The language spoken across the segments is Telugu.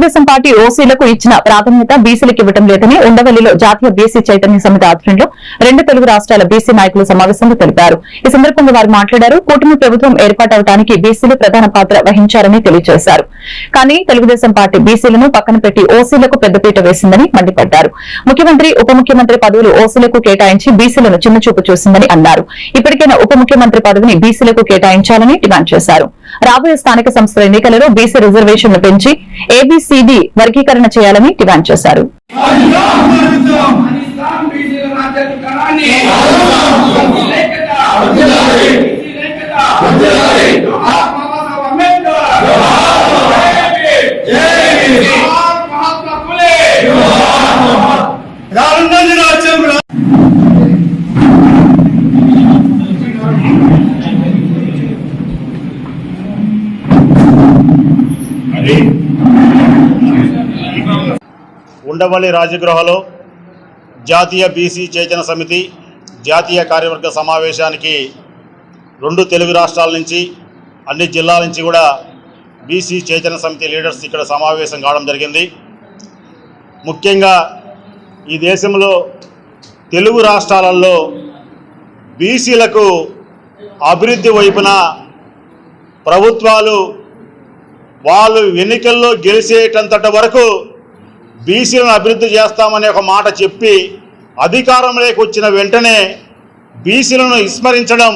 తెలుగుదేశం పార్టీ ఓసీలకు ఇచ్చిన ప్రాధాన్యత బీసీలకు ఇవ్వడం లేదని ఉండవల్లిలో జాతీయ బీసీ చైతన్య సమితి ఆధ్వర్యంలో రెండు తెలుగు రాష్ట్రాల బీసీ నాయకులు సమావేశంలో తెలిపారు. ఈ సందర్భంగా వారు మాట్లాడారు. కూటమి ప్రభుత్వం ఏర్పాటవడానికి బీసీలు ప్రధాన పాత్ర వహించారని తెలియజేశారు. కానీ తెలుగుదేశం పార్టీ బీసీలను పక్కన పెట్టి ఓసీలకు పెద్దపీట వేసిందని మండిపడ్డారు. ముఖ్యమంత్రి ఉప ముఖ్యమంత్రి పదవులు ఓసీలకు కేటాయించి బీసీలను చిన్నచూపు చూసిందని అన్నారు. ఇప్పటికైనా ఉప ముఖ్యమంత్రి పదవిని బీసీలకు కేటాయించాలని డిమాండ్ చేశారు. రాబోయే స్థానిక సంస్థల ఎన్నికలలో బీసీ రిజర్వేషన్లు పెంచి ఏబీసీడీ వర్గీకరణ చేయాలని డిమాండ్ చేశారు. ఉండవల్లి రాజగృహలో జాతీయ బీసీ చేతన సమితి జాతీయ కార్యవర్గ సమావేశానికి రెండు తెలుగు రాష్ట్రాల నుంచి అన్ని జిల్లాల నుంచి కూడా బీసీ చేతన సమితి లీడర్స్ ఇక్కడ సమావేశం కావడం జరిగింది. ముఖ్యంగా ఈ దేశంలో తెలుగు రాష్ట్రాలలో బీసీలకు అభివృద్ధి వైపున ప్రభుత్వాలు వాళ్ళు ఎన్నికల్లో గెలిచేటంతట వరకు బీసీలను అభివృద్ధి చేస్తామనే ఒక మాట చెప్పి అధికారంలోకి వచ్చిన వెంటనే బీసీలను విస్మరించడం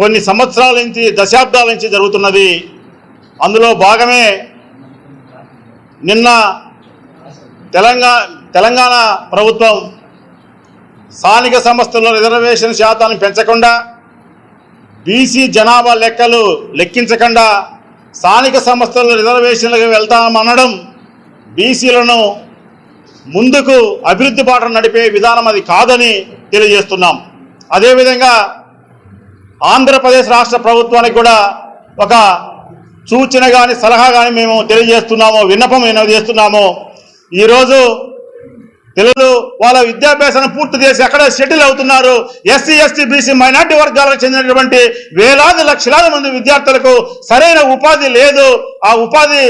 కొన్ని సంవత్సరాల నుంచి దశాబ్దాల నుంచి జరుగుతున్నది. అందులో భాగమే నిన్న తెలంగాణ తెలంగాణ ప్రభుత్వం స్థానిక సంస్థల్లో రిజర్వేషన్ శాతాన్ని పెంచకుండా బీసీ జనాభా లెక్కలు లెక్కించకుండా స్థానిక సంస్థల రిజర్వేషన్లకు వెళ్తామనడం బీసీలను ముందుకు అభివృద్ధి బాట నడిపే విధానం అది కాదని తెలియజేస్తున్నాం. అదేవిధంగా ఆంధ్రప్రదేశ్ రాష్ట్ర ప్రభుత్వానికి కూడా ఒక సూచన కానీ సలహా కానీ మేము తెలియజేస్తున్నాము విన్నపం మేము చేస్తున్నాము ఈరోజు తెలుగు వాళ్ళ విద్యాభ్యాసం పూర్తి చేసి అక్కడ సెటిల్ అవుతున్నారు? ఎస్సీ ఎస్టీ బీసీ మైనార్టీ వర్గాలకు చెందినటువంటి వేలాది లక్షలాది మంది విద్యార్థులకు సరైన ఉపాధి లేదు. ఆ ఉపాధి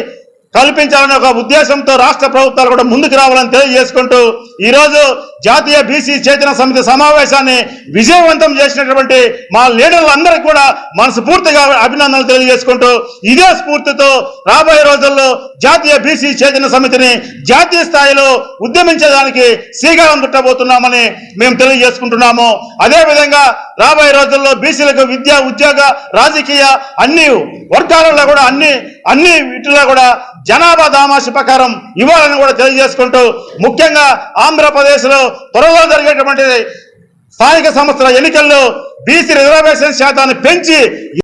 కల్పించాలనే ఒక ఉద్దేశంతో రాష్ట్ర ప్రభుత్వాలు కూడా ముందుకు రావాలని తెలియజేసుకుంటూ ఈరోజు జాతీయ బీసీ చేతన సమితి సమావేశాన్ని విజయవంతం చేసినటువంటి మా లీడర్లందరికీ కూడా మనస్ఫూర్తిగా అభినందనలు తెలియజేసుకుంటూ ఇదే స్ఫూర్తితో రాబోయే రోజుల్లో జాతీయ బీసీ చేతన సమితిని జాతీయ స్థాయిలో ఉద్యమించడానికి శ్రీకారం చుట్టబోతున్నామని మేము తెలియజేసుకుంటున్నాము. అదేవిధంగా రాబోయే రోజుల్లో బీసీలకు విద్య ఉద్యోగ రాజకీయ అన్ని వర్గాలలో కూడా అన్ని అన్ని వీటిలో కూడా జనాభా దామాసి ప్రకారం ఇవ్వాలని కూడా తెలియజేసుకుంటూ ముఖ్యంగా ఆంధ్రప్రదేశ్లో త్వరలో జరిగేటువంటి స్థానిక సంస్థల ఎన్నికల్లో బీసీ రిజర్వేషన్ శాతాన్ని పెంచి